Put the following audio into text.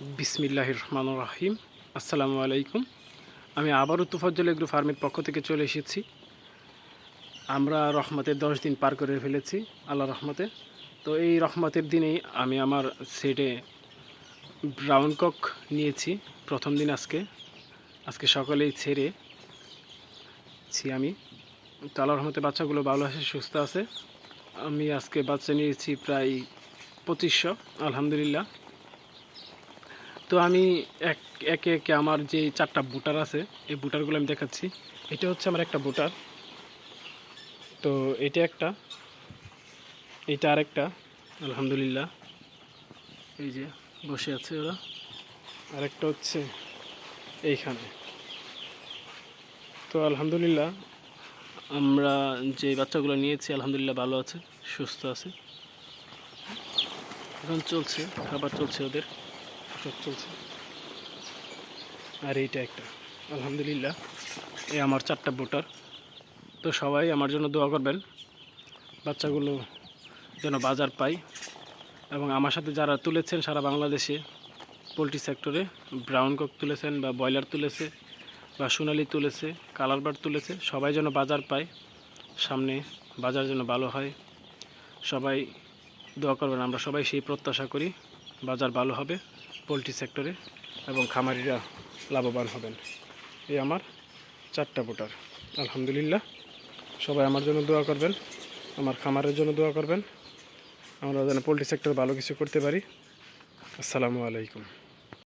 বিসমিল্লাহির রহমান রাহিম আসসালামু আলাইকুম। আমি আবারও তুফাজ্জল এগ্রো ফার্মের পক্ষ থেকে চলে এসেছি। আমরা রহমতের দশ দিন পার করে ফেলেছি, আল্লাহ রহমতে। তো এই রহমতের দিনেই আমি আমার সেটে ব্রাউন কক নিয়েছি। প্রথম দিন আজকে আজকে সকালেই ছেড়ে ছি আমি। তো আল্লাহ রহমতে বাচ্চাগুলো ভালো আছে, সুস্থ আছে। আমি আজকে বাচ্চা নিয়েছি প্রায় পঁচিশশো, আলহামদুলিল্লাহ। তো আমি এক, একে একে আমার যে চারটা বুটার আছে, এই বুটারগুলো আমি দেখাচ্ছি। এটা হচ্ছে আমার একটা বুটার। তো এটা একটা, এটা আরেকটা, আলহামদুলিল্লাহ। এই যে বসে আছে ওরা। আরেকটা হচ্ছে এইখানে। তো আলহামদুলিল্লাহ, আমরা যে বাচ্চাগুলো নিয়েছি, আলহামদুলিল্লাহ ভালো আছে, সুস্থ আছে। এখন চলছে, খাবার চলছে ওদের। চলছে আর এইটা একটা। আলহামদুলিল্লাহ এই আমার চারটা ভোটার। তো সবাই আমার জন্য দোয়া করবেন। বাচ্চাগুলো যেন বাজার পাই এবং আমার সাথে যারা তুলেছেন সারা বাংলাদেশে, পোলট্রি সেক্টরে ব্রাউন কক তুলেছেন বা ব্রয়লার তুলেছে বা সোনালি তুলেছে কালার বার্ড তুলেছে, সবাই যেন বাজার পায়। সামনে বাজার যেন ভালো হয়। সবাই দোয়া করবেন, আমরা সবাই সেই প্রত্যাশা করি, বাজার ভালো হবে। পোলট্রি সেক্টরে এবং খামারিরা লাভবান হবেন। এই আমার চারটা ভোটার। আলহামদুলিল্লাহ, সবাই আমার জন্য দোয়া করবেন, আমার খামারের জন্য দোয়া করবেন। আমরা যেন পোলট্রি সেক্টর ভালো কিছু করতে পারি। আসসালামু আলাইকুম।